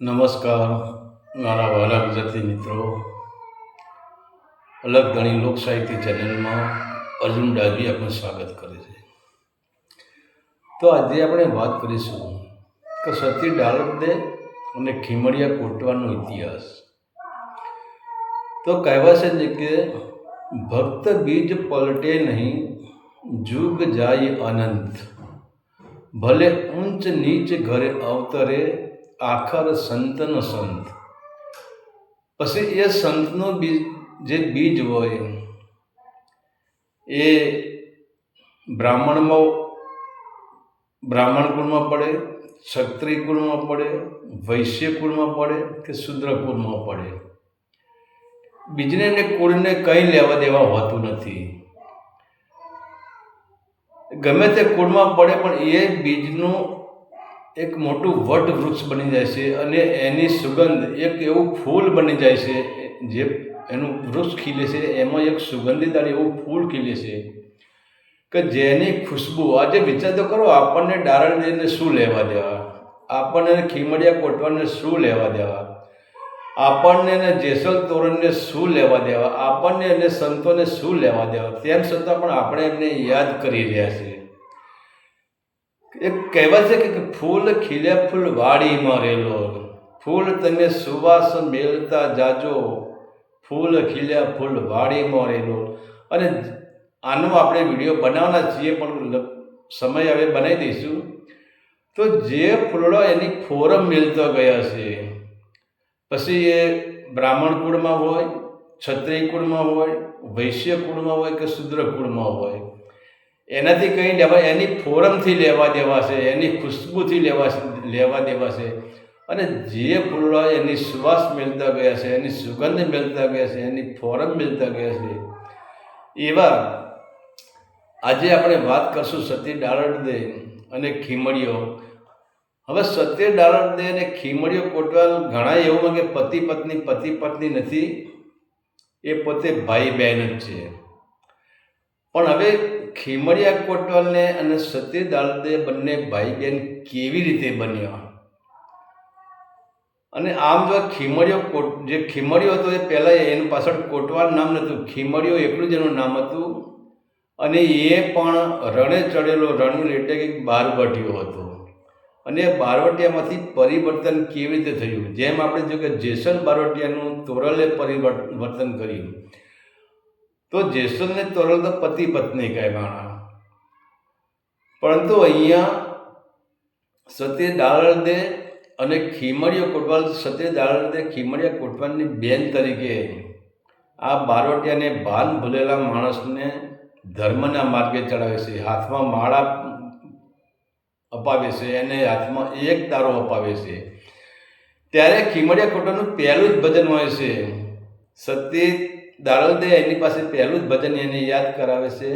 નમસ્કાર, મારા વહાલા ગુજરાતી મિત્રો. અલગ ઘણી લોક સાહિત્ય ચેનલમાં અર્જુન ડાભી આપનું સ્વાગત કરે છે. તો આજે આપણે વાત કરીશું કે સતી ડાલરદે અને ખીમડિયા કોટવાનો ઇતિહાસ. તો કહેવાશે છે કે ભક્ત બીજ પલટે નહીં, જુગ જાય અનંત. ભલે ઊંચ નીચ ઘરે અવતરે આખર સંતનો સંત. પછી એ સંતનો બીજ, જે બીજ હોય, એ બ્રાહ્મણમાં, બ્રાહ્મણ કુળમાં પડે, ક્ષત્રિય કુળમાં પડે, વૈશ્ય કુળમાં પડે કે શુદ્ર કુળમાં પડે. બીજને કુળને કંઈ લેવા દેવા હોતું નથી. ગમે તે કુળમાં પડે, પણ એ બીજનું એક મોટું વટ વૃક્ષ બની જાય છે અને એની સુગંધ એક એવું ફૂલ બની જાય છે જે એનું વૃક્ષ ખીલે છે, એમાં એક સુગંધીદાર એવું ફૂલ ખીલે છે કે જેની ખુશ્બુ આજે વિચાર તો કરો, આપણને દઈને શું લેવા દેવા? આપણને ખીમડિયા કોટવાને શું લેવા દેવા? આપણને એને જેસલ તોરણને શું લેવા દેવા? આપણને એને સંતોને શું લેવા દેવા? તેમ છતાં પણ આપણે એમને યાદ કરી રહ્યા છીએ. એક કહેવત છે કે ફૂલ ખીલ્યા ફૂલ વાડીમાં રેલો ફૂલ તમે સુવાસ મેળતા જાજો. ફૂલ ખીલ્યા ફૂલ વાડીમાં રહેલો. અને આનો આપણે વીડિયો બનાવવાના છીએ, પણ સમય હવે બનાવી દઈશું. તો જે ફૂલડો એની ફોરમ મેળતો ગયા છે, પછી એ બ્રાહ્મણ કુળમાં હોય, ક્ષત્રિય કુળમાં હોય, વૈશ્ય કુળમાં હોય કે શુદ્ર કુળમાં હોય એનાથી કંઈ લેવા, એની ફોરમથી લેવા દેવા છે એની ખુશ્બુથી લેવા લેવા દેવા છે અને જે ફૂલો એની સુવાસ મેળતા ગયા છે, એની સુગંધ મેળતા ગયા છે, એની ફોરમ મેળતા ગયા છે, એવા આજે આપણે વાત કરશું સતી ડાળરદે અને ખીમડીઓ. હવે સત્ય ડાળરદે અને ખીમડીઓ કોટવાલ ઘણા એવું કે પતિ પત્ની પતિ પત્ની નથી, એ પોતે ભાઈ બહેન જ છે. પણ હવે ખીમડિયા કોટવાલને અને સત્ય દાળદે બંને ભાઈ બહેન કેવી રીતે બન્યા? અને આમ જો ખીમડિયો કોટ, જે ખીમડિયો હતો એ પહેલાં એનું પાછળ કોટવાલ નામ નહોતું. ખીમડિયો એકલું જ એનું નામ હતું. અને એ પણ રણે ચડેલો રણ એટલે કે બારવટીયો હતો. અને એ બારવટિયામાંથી પરિવર્તન કેવી રીતે થયું? જેમ આપણે જો કે જેસલ બારવટિયાનું તોરલે પરિવર્તન કર્યું. તો જેસલને તોરલ તો પતિ પત્ની કહેવાના પરંતુ અહીંયા સત્ય દાળદે અને ખીમડીયો કોટવાલ સત્ય દાળદે ખીમડીયા કોટવાલની બેન તરીકે આ બારોટિયાને ભાન ભૂલેલા માણસને ધર્મના માર્ગે ચડાવે છે. હાથમાં માળા અપાવે છે એને હાથમાં એક તારો અપાવે છે. ત્યારે ખીમડિયા કોટવાનું પહેલું જ ભજન હોય છે. સત્ય દાળદે એની પાસે પહેલું જ ભજન એને યાદ કરાવે છે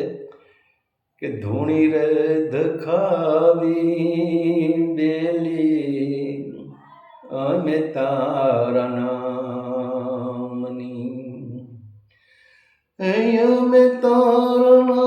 કે ધૂણી રે ધખાવી બેલી અમે તારા નામની. અમે તારા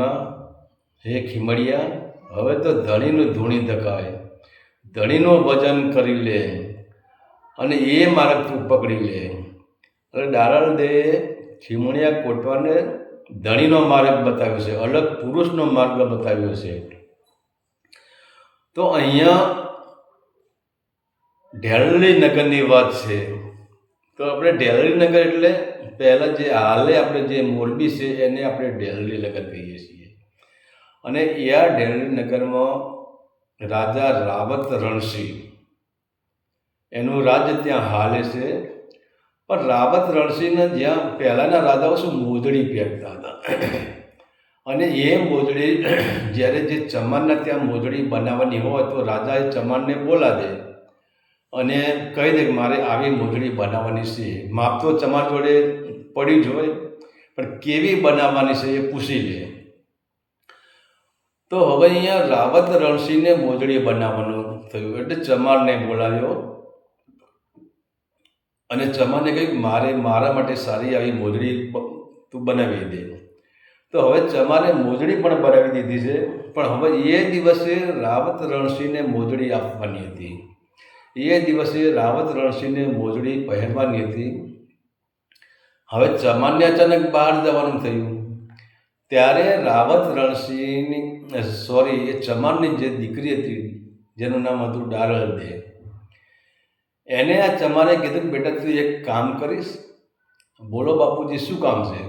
હે હે ખીમડિયા, હવે તો ધણીનું ધૂણી ધકાય. ધણીનું ભજન કરી લે અને એ માર્ગ તું પકડી લે. અને દારલ દે ખીમડિયા કોટવાને ધણીનો માર્ગ બતાવ્યો છે, અલગ પુરુષનો માર્ગ બતાવ્યો છે. તો અહીંયા ઢેલની નગરની વાત છે. તો આપણે ઢેલરી નગર એટલે પહેલાં જે હાલે આપણે જે મોરબી છે એને આપણે ઢેલરી નગર કહીએ છીએ. અને એ આ ઢેલડી નગરમાં રાજા રાવત રણસિંહ, એનું રાજ્ય ત્યાં હાલે છે. પણ રાવત રણસિંહના જ્યાં પહેલાંના રાજાઓ શું મોજડી પહેરતા હતા. અને એ મોજડી જ્યારે જે ચમાનના ત્યાં મોજડી બનાવવાની હોય તો રાજા એ ચમાનને બોલાવે. અને કહી દે કે મારે આવી મોજડી બનાવવાની છે. માપ તો ચમાર જોડે પડી જ હોય, પણ કેવી બનાવવાની છે એ પૂછી લે. તો હવે અહીંયા રાવત રણસિંહને મોજડી બનાવવાનું થયું એટલે ચમારને બોલાવ્યો અને ચમારને કહ્યું મારે મારા માટે સારી આવી મોજડી તું બનાવી દે. તો હવે ચમારે મોજડી પણ બનાવી દીધી છે, પણ હવે એ દિવસે રાવત રણસિંહને મોજડી આપવાની હતી. એ દિવસે રાવત રણસિંહને મોજડી પહેરવાની હતી. હવે ચમાનને અચાનક બહાર જવાનું થયું. ત્યારે રાવત રણસિંહની સોરી એ ચમારની જે દીકરી હતી, જેનું નામ હતું ડારલદે એને આ ચમારે કીધું, બેટા, તું એક કામ કરીશ. બોલો બાપુજી, શું કામ છે?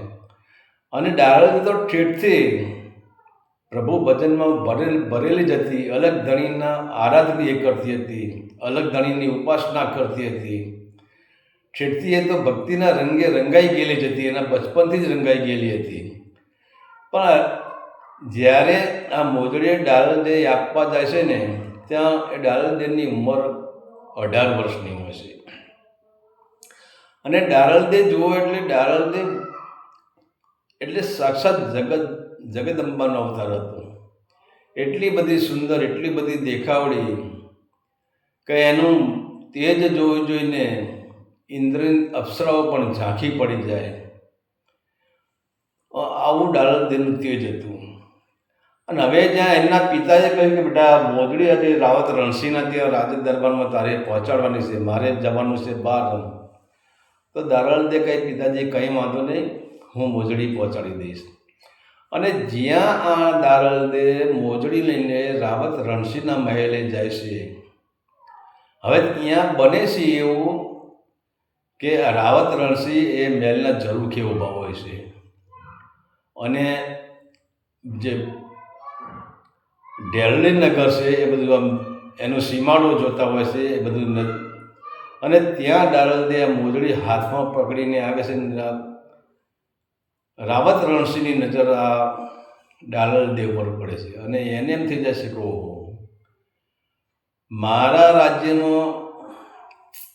અને ડારલ તો ઠેઠથી પ્રભુ ભજનમાં ભરેલ, ભરેલી જ હતી. અલગ ધણીના આરાધની એ કરતી હતી. અલગ ધણીની ઉપાસના કરતી હતી. ઠેઠથી એ તો ભક્તિના રંગે રંગાઈ ગયેલી જ હતી. એના બચપનથી જ રંગાઈ ગયેલી હતી. પણ જ્યારે આ મોજડીએ ડાલદે આપવા જાય છે ને, ત્યાં એ ડાલદેની ઉંમર અઢાર વર્ષની હોય છે. અને ડારલદે જુઓ એટલે ડારલદે એટલે સાક્ષાત જગત જગદંબાનો અવતાર હતો. એટલી બધી સુંદર, એટલી બધી દેખાવડી કે એનું તેજ જોઈ જોઈને ઇન્દ્રની અપ્સરાઓ પણ ઝાંખી પડી જાય. આવું આવું ડાલદેનું તેજ હતું. અને હવે જ્યાં એમના પિતાએ કહ્યું કે, બેટા, મોજડી આજે રાવત રણસિંહના ત્યાં રાજ દરબારમાં તારે પહોંચાડવાની છે, મારે જવાનું છે બહાર. તો દારલદે કહે, પિતાજી, કંઈ વાંધો નહીં, હું મોજડી પહોંચાડી દઈશ. અને જ્યાં આ દારલદે મોજડી લઈને રાવત રણસિંહના મહેલે જાય છે. હવે ત્યાં બને છે એવું કે રાવત રણસિંહ એ મહેલના ઝરૂખે ઊભા હોય છે. અને જે ઢેરણી નગર છે એ બધું આમ એનો સીમાડો જોતા હોય છે એ બધું અને ત્યાં ડારલદે આ મોજડી હાથમાં પકડીને આવે છે રાવત રણસિંહની નજર આ ડાલર દેવ પર પડે છે અને એને એમ થઈ જશે કે ઓહો, મારા રાજ્યનો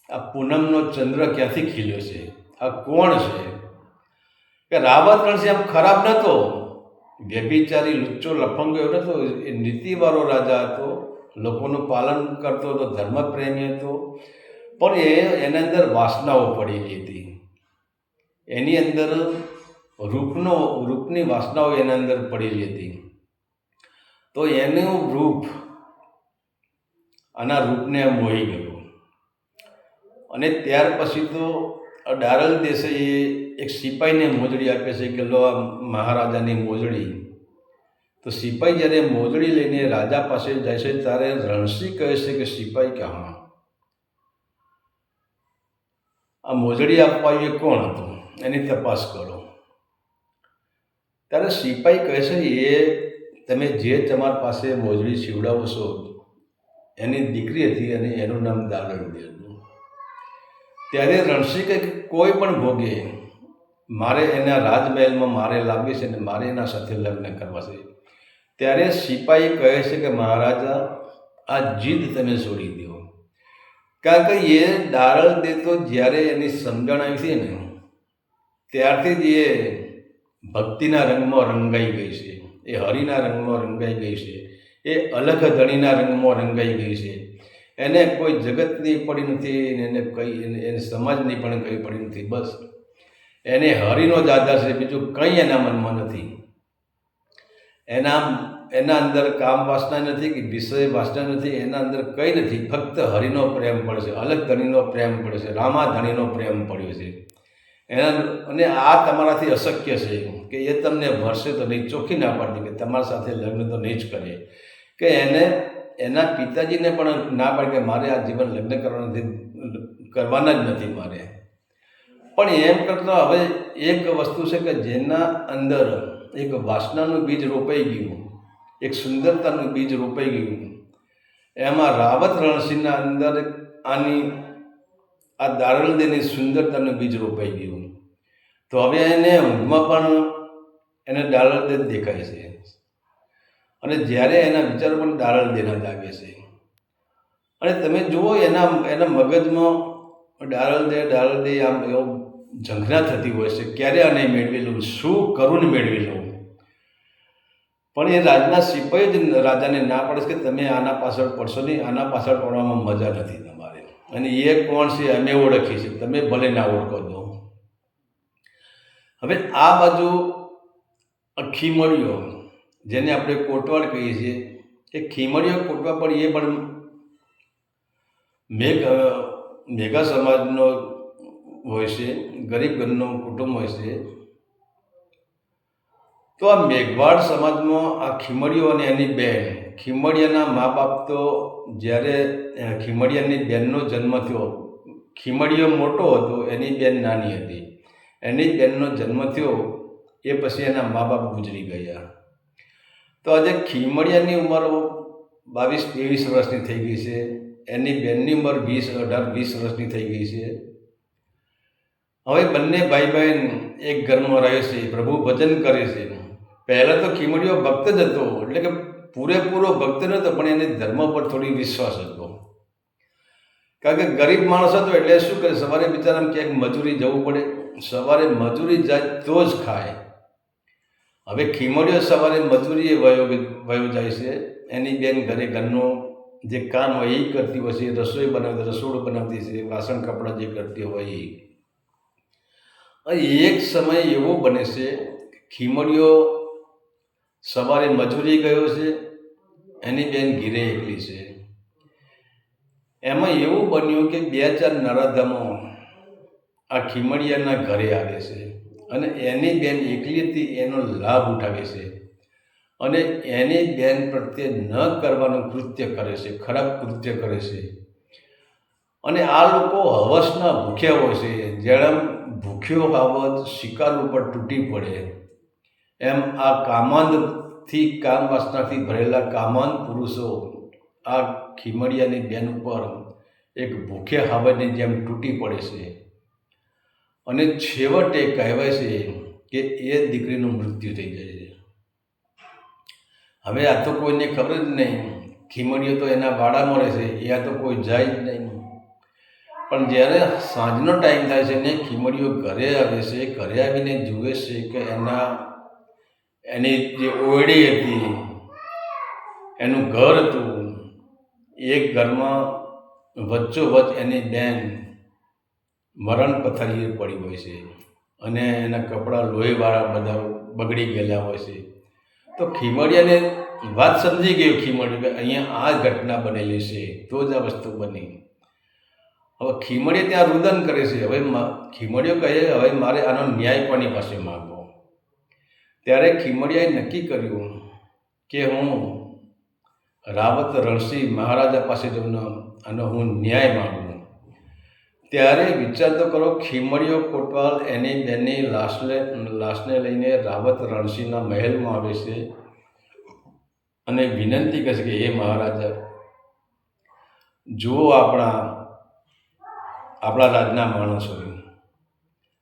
આ પૂનમનો ચંદ્ર ક્યાંથી ખીલ્યો છે? આ કોણ છે? કે રાવત રણસિંહ આમ ખરાબ નહોતો. વ્યભિચારી લુચ્ચો લફંગો એવો નહોતો. એ નીતિવાળો રાજા હતો. લોકોનું પાલન કરતો હતો, ધર્મપ્રેમી હતો. પણ એ એના અંદર વાસનાઓ પડી હતી. એની અંદર રૂપનો રૂપની વાસનાઓ એના અંદર પડેલી હતી. તો એનું રૂપ આના રૂપને મોહી ગયું. અને ત્યાર પછી તો ડારલ દેસાઈએ એક સિપાહીને મોજડી આપે છે કે લો આ મહારાજાની મોજડી. તો સિપાહી જ્યારે મોજડી લઈને રાજા પાસે જાય છે ત્યારે રણસિંહ કહે છે કે સિપાહી કે હા. આ મોજડી આપવા એ કોણ હતું? એની તપાસ કરો. ત્યારે સિપાઈ કહે છે, એ તમે જે તમારી પાસે મોજડી સીવડાવો છો, એની દીકરી હતી અને એનું નામ દાલડી હતું. ત્યારે રણસિંહ કે કોઈ પણ ભોગે, મારે એના રાજમહેલમાં મારે લાવવી છે અને મારે એના સાથે લગ્ન કરવા છે. ત્યારે સિપાહી કહે છે કે, મહારાજા, આ જીદ તમે છોડી દો. કારણ કે એ દારળ દેતો જ્યારે એની સમજણ આવી છે ને, ત્યારથી જ એ ભક્તિના રંગમાં રંગાઈ ગઈ છે, એ હરિના રંગમાં રંગાઈ ગઈ છે, એ અલગ ધણીના રંગમાં રંગાઈ ગઈ છે. એને કોઈ જગતની પડી નથી એને કઈ, એને સમાજની પણ કંઈ પડી નથી, બસ. એને હરિનો જ આધાર છે, બીજું કંઈ એના મનમાં નથી. એના એના અંદર કામ વાસના નથી કે વિષય વાસના નથી, એના અંદર કંઈ નથી. ફક્ત હરિનો પ્રેમ પડે છે અલગ ધણીનો પ્રેમ પડે છે, રામા ધણીનો પ્રેમ પડ્યો છે. એના અને આ તમારાથી અશક્ય છે કે એ તમને ભરશે તો નહીં, ચોખ્ખી ના પાડતી કે તમારા સાથે લગ્ન તો નહીં જ કરે કે એને, એના પિતાજીને પણ ના પાડે કે મારે આ જીવન લગ્ન કરવાના નથી કરવાના જ નથી મારે. પણ એમ કરતાં હવે એક વસ્તુ છે કે જેના અંદર એક વાસનાનું બીજ રોપાઈ ગયું, એક સુંદરતાનું બીજ રોપાઈ ગયું, એમાં રાવત રણસિંહના અંદર આની, આ દારલદેની સુંદરતાનું બીજ રોપાઈ ગયું. તો હવે એને ઊંઘમાં પણ એને જ દેખાય છે. અને જ્યારે એના વિચારો પણ દારલદેના જાગે છે. અને તમે જુઓ એના એના મગજમાં દાળ દે આમ એવો ઝંખના થતી હોય છે. ક્યારે આને મેળવી લઉં? શું કરું ને મેળવી લઉં? પણ એ રાજના સિપાહી જ રાજાને ના પડે કે તમે આના પાછળ પડશો નહીં. આના પાછળ પડવામાં મજા નથી તમારે. અને એ કોણ છે? અમે ઓળખીએ છીએ. તમે ભલે ના ઓળખો હવે આ બાજુ ખીમડીઓ જેને આપણે કોટવાડ કહીએ છીએ, એ ખીમડીઓ કોટવા પણ એ પણ મેઘ મેઘા સમાજનો હોય છે, ગરીબ ઘરનો કુટુંબ હોય છે. તો આ મેઘવાડ સમાજમાં આ ખીમડીઓ અને એની બેન ખીમડિયાના મા બાપ તો જ્યારે ખીમડિયાની બેનનો જન્મ થયો ખીમડીયો મોટો હતો, એની બેન નાની હતી. એની બેનનો જન્મ થયો, એ પછી એના મા બાપ ગુજરી ગયા. તો આજે ખીમડિયાની ઉંમર બાવીસ, ત્રેવીસ વર્ષની થઈ ગઈ છે. એની બેનની ઉંમર વીસ, અઢાર, વીસ વર્ષની થઈ ગઈ છે. હવે બંને ભાઈ બહેન એક ઘરમાં રહે છે, પ્રભુ ભજન કરે છે. પહેલાં તો ખીમડીયો ભક્ત જ હતો, એટલે કે પૂરેપૂરો ભક્ત નહોતો, પણ એને ધર્મ પર થોડી વિશ્વાસ હતો. કારણ કે ગરીબ માણસ હતો એટલે શું કરે? સવારે બિચારાને ક્યાંક મજૂરી જવું પડે. સવારે મજૂરી જાય તો જ ખાય. હવે ખીમડીયો સવારે મજૂરીએ વયો વયો જાય છે. એની બેન ઘરે ઘરનું જે કામ હોય એ કરતી હોય છે. રસોઈ બનાવતી, રસોડું બનાવતી છે. વાસણ, કપડાં જે કરતી હોય એ. એક સમય એવો બને છે ખીમડીઓ સવારે મજૂરી ગયો છે. એની બેન ઘીરે એકલી છે. એમાં એવું બન્યું કે બે ચાર નરાધમો આ ખીમડિયાના ઘરે આવે છે અને એની બેન એકલીથી એનો લાભ ઉઠાવે છે. અને એની બેન પ્રત્યે ન કરવાનું કૃત્ય કરે છે, ખરાબ કૃત્ય કરે છે. અને આ લોકો હવસના ભૂખ્યા હોય છે, જેમ ભૂખ્યો બાબત શિકાર ઉપર તૂટી પડે. એમ આ કામાંદથી કામ વાસનાથી ભરેલા કામાંદ પુરુષો આ ખીમડિયાની બેન ઉપર એક ભૂખ્યા હાવજની જેમ તૂટી પડે છે. અને છેવટે કહેવાય છે કે એ દીકરીનું મૃત્યુ થઈ જાય છે. હવે આ તો કોઈને ખબર જ નહીં. ખીમડીઓ તો એના વાડામાં રહે છે. એ આ તો કોઈ જાય જ નહીં. પણ જ્યારે સાંજનો ટાઈમ થાય છે ને ખીમડીઓ ઘરે આવે છે, ઘરે આવીને જુએ છે કે એના, એની જે ઓરડી હતી, એનું ઘર હતું. એક ઘરમાં વચ્ચોવચ એની બેન મરણ પથારીએ પડી હોય છે અને એના કપડાં લોહીવાળા બધા બગડી ગયેલા હોય છે. તો ખીમડિયાને વાત સમજી ગયું ખીમડિયું કે અહીંયા આ ઘટના બનેલી છે, તો જ આ વસ્તુ બની. હવે ખીમડીએ ત્યાં રુદન કરે છે, હવે ખીમડીઓ કહે, હવે મારે આનો ન્યાય કોની પાસે માગવો? ત્યારે ખીમડિયાએ નક્કી કર્યું કે હું રાવત રણસિંહ મહારાજા પાસે જઈને આનો હું ન્યાય માગું ત્યારે વિચાર તો કરો ખીમડીયો કોટવાલ એની બેનની લાશને લાશને લઈને રાવત રણસિંહના મહેલમાં આવે છે. અને વિનંતી કરશે કે, હે મહારાજા, જુઓ આપણા આપણા રાજના માણસો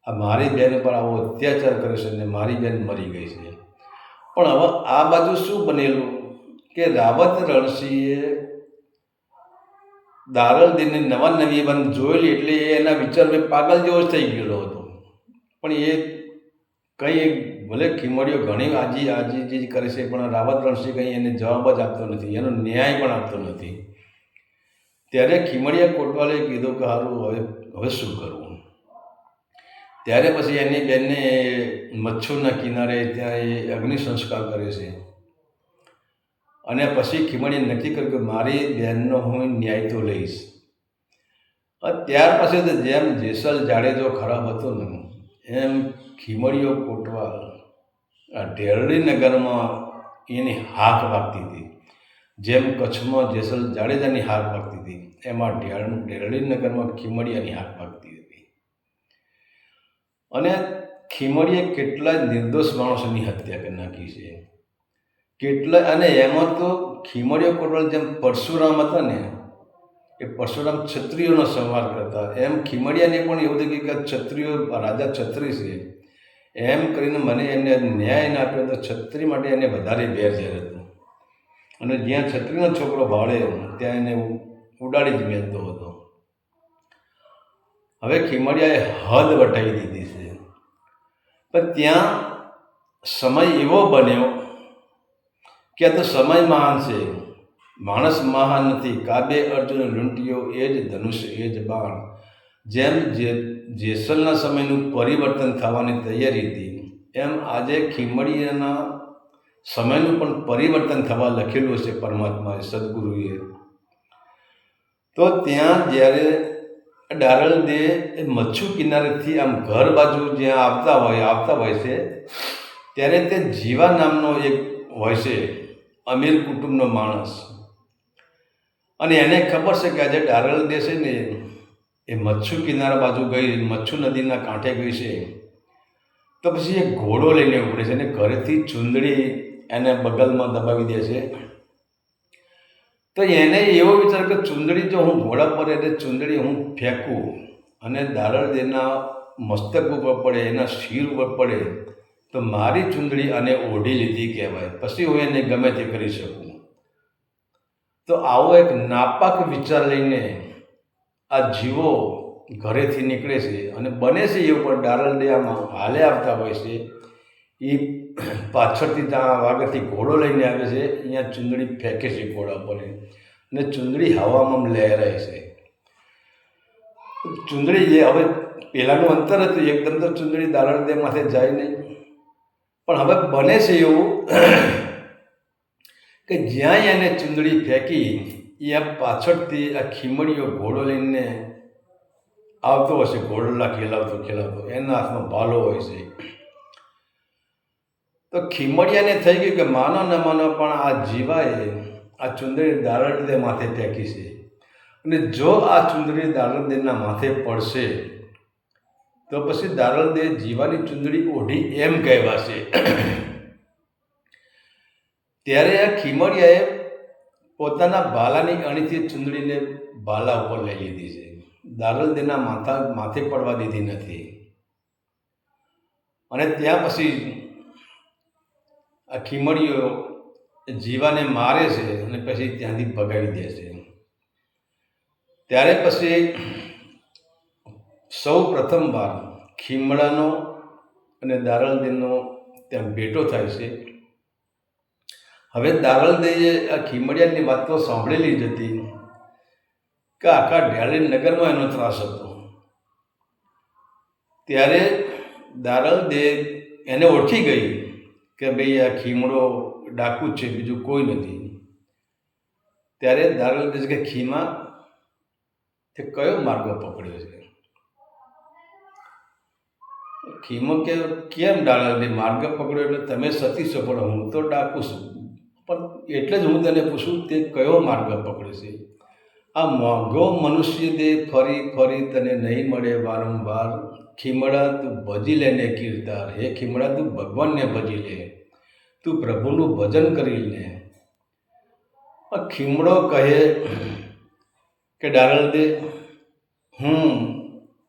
આ મારી બેન પર આવો અત્યાચાર કરે છે અને મારી બેન મરી ગઈ છે. પણ હવે આ બાજુ શું બનેલું? કે રાવત રણસિંહે દારલદીનની નવા નવી બંધ જોયેલી એટલે એના વિચારમાં પાગલ જેવો જ થઈ ગયેલો હતો. પણ એ કંઈ ભલે ખીમડીઓ ઘણી આજી આજી કરે છે, પણ રાવત રણસિંહ કંઈ એને જવાબ જ આપતો નથી, એનો ન્યાય પણ આપતો નથી. ત્યારે ખીમડિયા કોટવાલે કીધું કે સારું હવે હવે શું કરવું? ત્યારે પછી એની બેનને મચ્છુના કિનારે ત્યાં એ અગ્નિ સંસ્કાર કરે છે. અને પછી ખીમડીએ નક્કી કર્યું કે મારી બહેનનો હું ન્યાય તો લઈશ. ત્યાર પછી તો જેમ જેસલ જાડેજો ખરાબ હતો ને, એમ ખીમડીઓ કોટવાલ આ ઢેરડી નગરમાં એની હાક વાગતી હતી. જેમ કચ્છમાં જેસલ જાડેજાની હાક વાગતી હતી, એમાં ઢેર, ઢેરડી નગરમાં ખીમડિયાની હાક વાગતી હતી. અને ખીમડીએ કેટલાય નિર્દોષ માણસોની હત્યા કરી નાખી છે. કેટલા અને એમાં તો ખીમડીઓ કોટવાલ જેમ પરશુરામ હતા ને, એ પરશુરામ ક્ષત્રિયોનો સંહાર કરતા. એમ ખીમડિયાને પણ એવું થયું કે ક્ષત્રિયો રાજા છત્રી છે. એમ કરીને મને એને ન્યાય ના આપ્યો તો છત્રી માટે એને વધારે વેર ઝેર હતું. અને જ્યાં છત્રીનો છોકરો ભાળે ત્યાં એને ઉડાડી જ મેલતો હતો. હવે ખીમડિયાએ હદ વટાવી દીધી છે. પણ ત્યાં સમય એવો બન્યો કે આ તો સમય મહાન છે. માણસ મહાન નથી. કાબે અર્જુન લૂંટીઓ એ જ ધનુષ, એ જ બાણ. જેમ જે જેસલના સમયનું પરિવર્તન થવાની તૈયારી હતી, એમ આજે ખીમડીયાના સમયનું પણ પરિવર્તન થવા લખેલું છે પરમાત્માએ, સદગુરુએ. તો ત્યાં જ્યારે ડારલ દે એ મચ્છુ કિનારેથી આમ ઘર બાજુ જ્યાં આવતા હોય આવતા હોય છે, ત્યારે તે જીવા નામનો એક હોય છે. અમીર કુટુંબનો માણસ. અને એને ખબર છે કે આજે ડારલ દે છે ને, એ મચ્છુ કિનારા બાજુ ગઈ, મચ્છુ નદીના કાંઠે ગઈ છે. તો પછી એ ઘોડો લઈને ઉપડે છે અને ઘરેથી ચૂંદડી એને બગલમાં દબાવી દે છે. તો એને એવો વિચાર કે ચૂંદડી જો હું ઘોડા પર એટલે ચૂંદડી હું ફેંકું અને દારળ દેના મસ્તક ઉપર પડે, એના શિર ઉપર પડે તો મારી ચૂંદડી અને ઓઢી લીધી કહેવાય. પછી હું એને ગમે તે કરી શકું. તો આવો એક નાપાક વિચાર લઈને આ જીવો ઘરેથી નીકળે છે અને બને છે એ ઉપર ડારલડિયામાં હાલે આવતા હોય છે. એ પાછળથી ત્યાં આગળથી ઘોડો લઈને આવે છે. અહીંયા ચૂંદડી ફેંકે છે ઘોડા પર અને ચૂંદડી હવામાં લહેરાય છે. ચૂંદડી જે હવે પહેલાંનું અંતર હતું. એકદમ તો ચૂંદડી દાલણ દે માથે જાય નહીં. પણ હવે બને છે એવું કે જ્યાં એને ચૂંદડી ફેંકી એ પાછળથી આ ખીમડીઓ ઘોડો લઈને આવતો હશે ઘોડલા ખેલાવતો ખેલાવતો. એના હાથમાં ભાલો હોય છે. તો ખીમડિયાને થઈ ગયું કે માનો ન માનો, પણ આ જીવાએ આ ચુંદડી દારડદે માથે ફેંકી છે. અને જો આ ચુંદડી દારડદેના માથે પડશે તો પછી દારણદે જીવાની ચુંદડી ઓઢી એમ કહેવાશે ત્યારે આ ખીમડિયાએ પોતાના બાલાની અણીથી ચુંદડીને બાલા ઉપર લઈ લીધી છે. દારલદેના માથા માથે પડવા દીધી નથી. અને ત્યાં પછી આ ખીમડીઓ જીવાને મારે છે અને પછી ત્યાંથી ભગાવી દે છે. ત્યારે પછી સૌ પ્રથમવાર ખીમડાનો અને દારલદેનો ત્યાં ભેટો થાય છે. હવે દારલદેએ આ ખીમડિયાની વાત તો સાંભળેલી જ હતી કે આખા ઢેળી નગરમાં એનો ત્રાસ હતો. ત્યારે દારલદે એને ઓળખી ગઈ કે ભાઈ આ ખીમડો ડાકુ જ છે, બીજું કોઈ નથી. ત્યારે દારલ કે ખીમા તે કયો માર્ગ પકડ્યો છે? ખીમો કે કેમ ડાળે માર્ગ પકડ્યો એટલે તમે સતી પણ હું તો ડાકું છું. પણ એટલે જ હું તને પૂછું, તે કયો માર્ગ પકડે છે? આ મોંઘો મનુષ્ય દે ફરી ફરી તને નહીં મળે વારંવાર. ખીમડા, તું ભજી લે ને કીર્તાર. હે ખીમડા, તું ભગવાનને ભજી લે. તું પ્રભુનું ભજન કરી લે. ખીમડો કહે કે ડારલ દે હું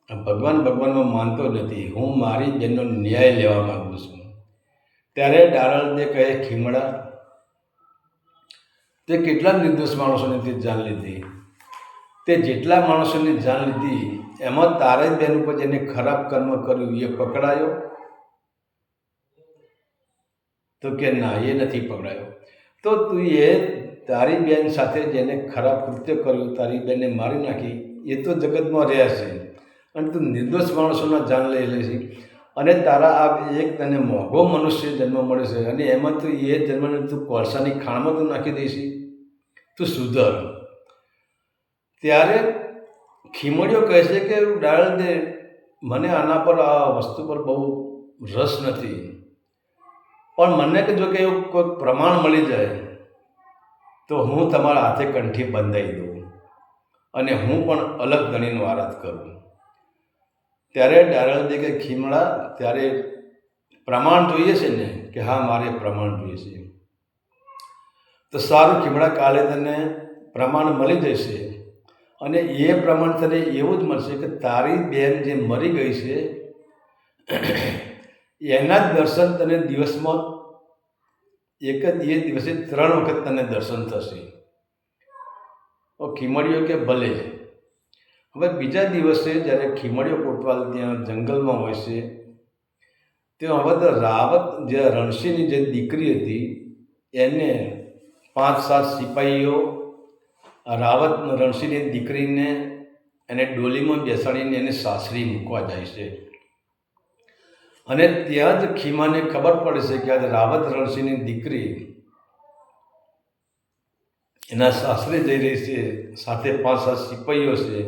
ભગવાન ભગવાનમાં માનતો નથી. હું મારી જેનો ન્યાય લેવા માગું છું. ત્યારે ડારલ દે કહે, ખીમડા, તે કેટલા નિર્દોષ માણસોને તે જાન લીધી? તે જેટલા માણસોની જાન લીધી, એમાં તારે બેન ઉપર જેને ખરાબ કર્મ કર્યું એ પકડાયો? તો કે, ના, એ નથી પકડાયો. તો તું એ તારી બેન સાથે જેને ખરાબ કૃત્ય કર્યું, તારી બેનને મારી નાખી, એ તો જગતમાં રહ્યા છે અને તું નિર્દોષ માણસોના જાન લઈ લે અને તારા આ એક તને મોંઘો મનુષ્ય જન્મ મળે છે અને એમાં તું એ જન્મને તું કોલસાની ખાણમાં તું નાખી દઈશી તું સુધર. ત્યારે ખીમડીઓ કહે છે કે ડાળ દે. મને આના પર આ વસ્તુ પર બહુ રસ નથી. પણ મને કે જો કે એવું કોઈ પ્રમાણ મળી જાય, તો હું તમારા હાથે કંઠી બંધાઈ દઉં અને હું પણ અલગ ગણીનો આરાધ કરું. ત્યારે ડારળ દે કે ખીમડા, ત્યારે પ્રમાણ જોઈએ છે ને, કે હા, મારે પ્રમાણ જોઈએ છે. તો સારું, ખીમડા કાલે તને પ્રમાણ મળી જશે. અને એ પ્રમાણ તને એવું જ મળશે કે તારી બેન જે મરી ગઈ છે, એના જ દર્શન તને દિવસમાં એક જ એ દિવસે ત્રણ વખત તને દર્શન થશે. ખીમડીઓ કે ભલે. હવે બીજા દિવસે જ્યારે ખીમડીઓ કોટવાલ ત્યાં જંગલમાં હોય છે, ત્યાં હવે રાવત જે રણસિંહની જે દીકરી હતી, એને પાંચ સાત સિપાહીઓ રાવત રણસિંહની દીકરીને એને ડોલીમાં બેસાડીને એને સાસરી મૂકવા જાય છે. અને ત્યાં જ ખીમાને ખબર પડે છે કે આજે રાવત રણસિંહની દીકરી એના સાસરે જઈ રહી છે, સાથે પાંચ સાત સિપાહીઓ છે.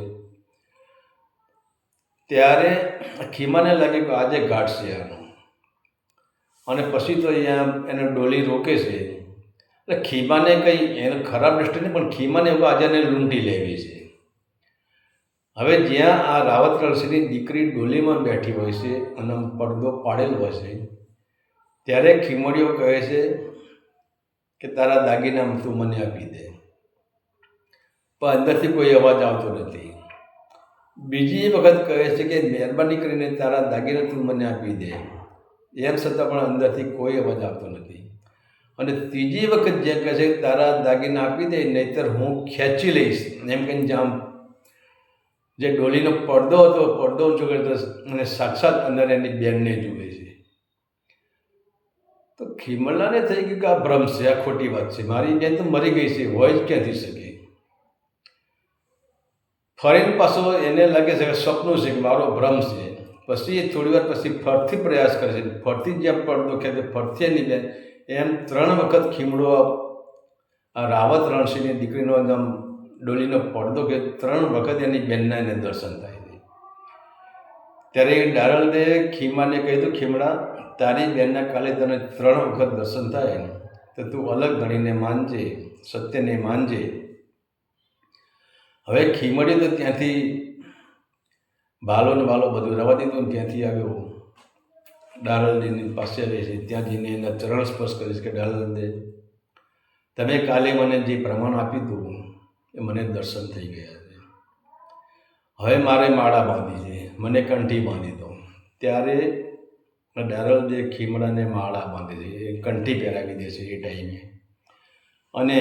ત્યારે ખીમાને લાગે કે આજે ઘાટ છે આનો. અને પછી તો અહીંયા એને ડોલી રોકે છે. એટલે ખીમાને કંઈ એને ખરાબ દ્રષ્ટિ નહીં, પણ ખીમાને એવું આજે એને લૂંટી લેવી છે. હવે જ્યાં આ રાવત રણસિંહની દીકરી ડોલીમાં બેઠી હોય છે, અને પડદો પાડેલો હોય છે, ત્યારે ખીમડીઓ કહે છે કે, તારા દાગીના તું મને આપી દે. પણ અંદરથી કોઈ અવાજ આવતો નથી. બીજી વખત કહે છે કે મહેરબાની કરીને તારા દાગીના તું મને આપી દે. એમ છતાં પણ અંદરથી કોઈ અવાજ આવતો નથી. અને ત્રીજી વખત જે કહે છે, તારા દાગીના આપી દે, નહીતર હું ખેંચી લઈશ. એમ કહીને જામ જે ડોલીનો પડદો હતો, પડદો ઊંચો કરતો અને સાક્ષાત અંદર એની બેનને જુએ છે. તો ખીમલાને થઈ ગયું કે આ ભ્રમ છે, આ ખોટી વાત છે. મારી બેન તો મરી ગઈ છે, હોય જ ક્યાંથી શકે? ફરીને પાછો એને લાગે છે કે સપનું છે કે મારો ભ્રમ છે. પછી એ થોડી વાર પછી ફરતી પ્રયાસ કરે છે. ફરથી જ્યાં પડદો કે ફરતી નહીં બેન એમ ત્રણ વખત ખીમડો આ રાવત રણસિંહની દીકરીનો એકદમ ડોલીનો પડદો કે ત્રણ વખત એની બહેનના એને દર્શન થાય છે. ત્યારે એ ડારલદે ખીમાને કહ્યું ખીમડા, તારી બહેનના કાલે તને ત્રણ વખત દર્શન થાય. તો તું અલગ ગણીને માનજે, સત્યને માનજે. હવે ખીમડી તો ત્યાંથી બાલો ને બાલો બધું રવા દીધું ને ત્યાંથી આવ્યો. ડારલદેની પાસે આવે છે. ત્યાં જઈને એના ચરણ સ્પર્શ કરીશ કે ડારલદે તમે કાલે મને જે પ્રમાણ આપ્યું હતું એ મને દર્શન થઈ ગયા છે. હવે મારે માળા બાંધી છે. મને કંઠી બાંધી દો. ત્યારે ડારલ જે ખીમડાને માળા બાંધે છે. એ કંઠી પહેરાવી દે છે એ ટાઈમે. અને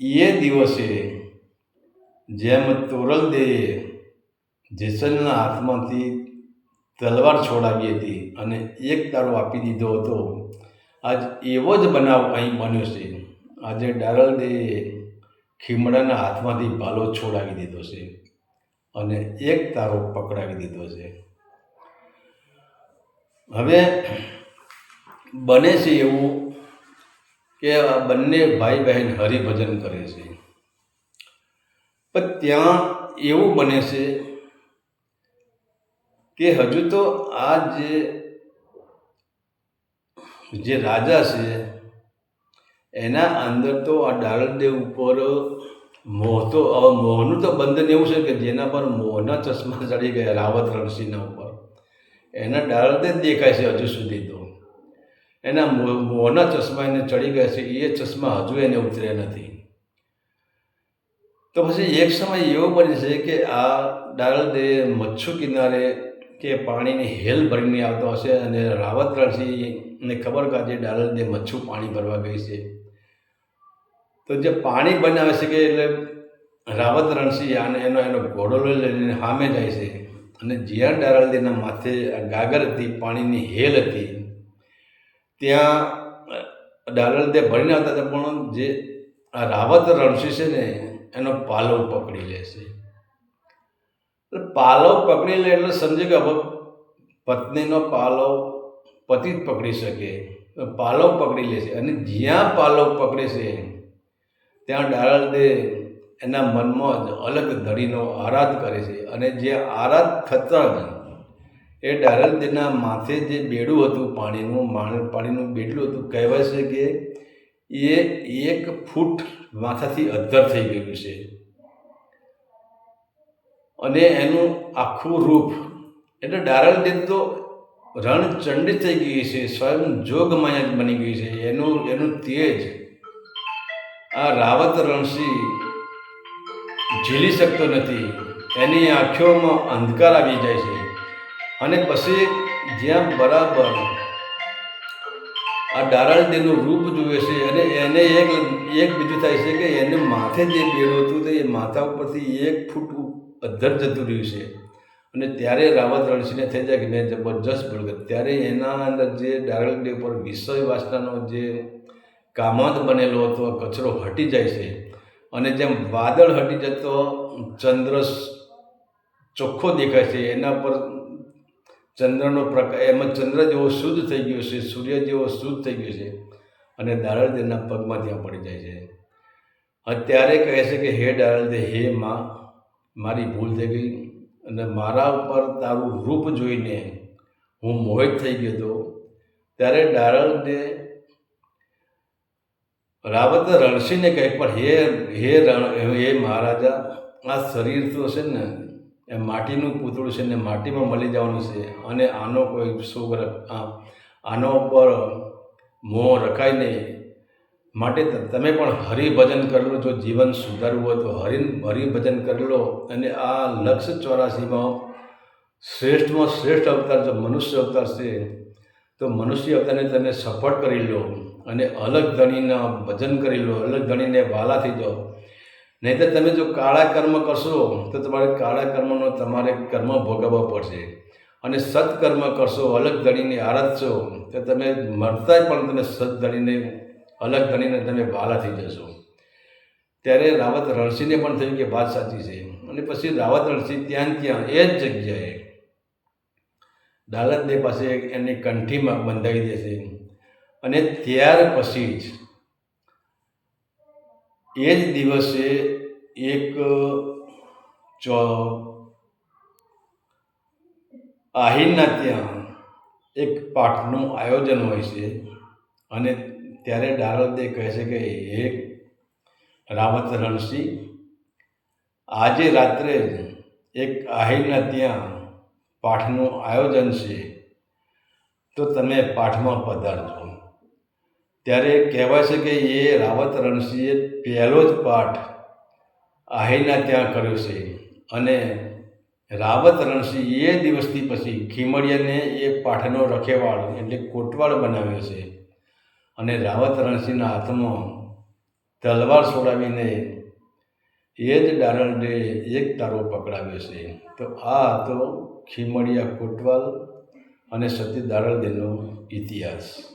એ દિવસે જેમ તોરલદેએ જેસલના હાથમાંથી તલવાર છોડાવી હતી અને એક તારો આપી દીધો હતો. આજ એવો જ બનાવ અહીં બન્યો છે. આજે ડારલદેએ ખીમડાના હાથમાંથી ભાલો છોડાવી દીધો છે અને એક તારો પકડાવી દીધો છે. હવે બને છે એવું કે આ બંને ભાઈ બહેન હરિભજન કરે છે. પણ ત્યાં એવું બને છે કે હજુ તો આ જે જે રાજા છે, એના અંદર તો આ ડાળદેવ ઉપર મોહ તો મોહનું તો બંધન એવું છે કે જેના પર મોહના ચશ્મા ચડી ગયા, રાવત રણસિંહના ઉપર. એના ડાળદેવ દેખાય છે હજુ સુધી તો. એના મોહ મોહના ચશ્મા એને ચડી ગયા છે, એ ચશ્મા હજુ એને ઉતર્યા નથી. તો પછી એક સમય એવો બને છે કે આ ડાળદે મચ્છુ કિનારે કે પાણીની હેલ ભરીને આવતો હશે અને રાવત રણસિંહને ખબર કે આજે ડાળદે મચ્છુ પાણી ભરવા ગઈ છે. તો જે પાણી બનાવે છે કે એટલે રાવત રણસિંહ આને એનો એનો ઘોડો લઈને સામે જાય છે અને જ્યાં ડારાલદીના માથે ગાગર હતી, પાણીની હેલ હતી, ત્યાં ડારાલદે ભરીને આવતા હતા. પણ જે રાવત રણસિંહ છે ને એનો પાલવ પકડી લે છે. પાલવ પકડી લે એટલે સમજે કે હવે પત્નીનો પાલવ પતિ જ પકડી શકે. પાલવ પકડી લે છે. અને જ્યાં પાલવ પકડે છે, ત્યાં ડારલદે એના મનમાં જ અલગ ધડીનો આરાધ કરે છે. અને જે આરાધ થતાં જ એ ડારલદેના માથે જે બેડું હતું, પાણીનું પાણીનું બેડલું હતું, કહેવાય છે કે એ એક ફૂટ માથાથી અધ્ધર થઈ ગયું છે. અને એનું આખું રૂપ, એટલે ડારલદે તો રણચંડી થઈ ગઈ છે, સ્વયં જોગમાયા જ બની ગઈ છે. એનું એનું તેજ આ રાવત રણસિંહ ઝીલી શકતો નથી. એની આંખોમાં અંધકાર આવી જાય છે. અને પછી જ્યાં બરાબર આ ડારાળદેનું રૂપ જુએ છે અને એને એક એક બીજું થાય છે કે એને માથે જે બેડું હતું તે એ માથા ઉપરથી એક ફૂટ અધર જતું રહ્યું છે. અને ત્યારે રાવત રણસિંહને થઈ જાય કે મેં જબરજસ્ત ભળગત ત્યારે એના અંદર જે ડાયરેક્ટ દેવ પર વિષય વાસનાનો જે કામત બનેલો હતો, કચરો હટી જાય છે. અને જેમ વાદળ હટી જતો, ચંદ્ર ચોખ્ખો દેખાય છે, એના પર ચંદ્રનો પ્રકાશ, એમાં ચંદ્ર જેવો શુદ્ધ થઈ ગયો છે, સૂર્ય જેવો શુદ્ધ થઈ ગયો છે અને દારળદેવના પગમાં ત્યાં પડી જાય છે. અત્યારે કહે છે કે, હે દારળદે હે માં, મારી ભૂલ થઈ ગઈ અને મારા ઉપર તારું રૂપ જોઈને હું મોહિત થઈ ગયો હતો. ત્યારે દારળદે રાવત રણસિંહને કહે પણ હે હે રણ, હે મહારાજા, આ શરીર તો છે ને એ માટીનું પૂતળું છે ને માટીમાં મળી જવાનું છે અને આનો કોઈ આ- આનો ઉપર મોં રખાય નહીં માટે તમે પણ હરિભજન કરી લો, જો જીવન સુધારવું હોય તો હરિ હરિભજન કરી લો અને આ લક્ષ ચોરાસીમાં શ્રેષ્ઠમાં શ્રેષ્ઠ અવતાર, જો મનુષ્ય અવતાર છે, તો મનુષ્ય અવતારને તમે સફળ કરી લો અને અલગ ધણીના ભજન કરી લો, અલગ ધણીને વાલા થઈ જાઓ. નહીં તો તમે જો કાળા કર્મ કરશો, તો તમારે કાળા કર્મનો તમારે કર્મ ભોગવવા પડશે. અને સત્કર્મ કરશો, અલગ ધણીને આરાધશો, તો તમે મરતા પણ તમે સત અલગ ધણીને તમે વાલા થઈ જશો. ત્યારે રાવત રણસિંહને પણ થયું કે વાત સાચી છે. અને પછી રાવત રણસિંહ ત્યાં ત્યાં એ જ જગ્યાએ દાલતદેવ પાસે એની કંઠીમાં બંધાવી દેશે અને ત્યાર પછી જ એ જ દિવસે એક ચો આહીરના ત્યાં એક પાઠનું આયોજન હોય છે અને ત્યારે ડારલદે કહે છે કે, હે રાવત રણસિંહ, આજે રાત્રે એક આહિરના ત્યાં પાઠનું આયોજન છે, તો તમે પાઠમાં પધારજો. ત્યારે કહેવાય છે કે એ રાવત રણસિંહે પહેલો જ પાઠ આહીના ત્યાં કર્યો છે. અને રાવત રણસિંહ એ દિવસથી પછી ખીમડિયાને એ પાઠનો રખેવાળ એટલે કોટવાળ બનાવ્યો છે. અને રાવત રણસિંહના હાથમાં તલવાર છોડાવીને એ જ ડારણને એક તારો પકડાવ્યો છે. તો આ હતો ખીમડિયા કોટવાલ અને સતી દારલદેનો ઇતિહાસ.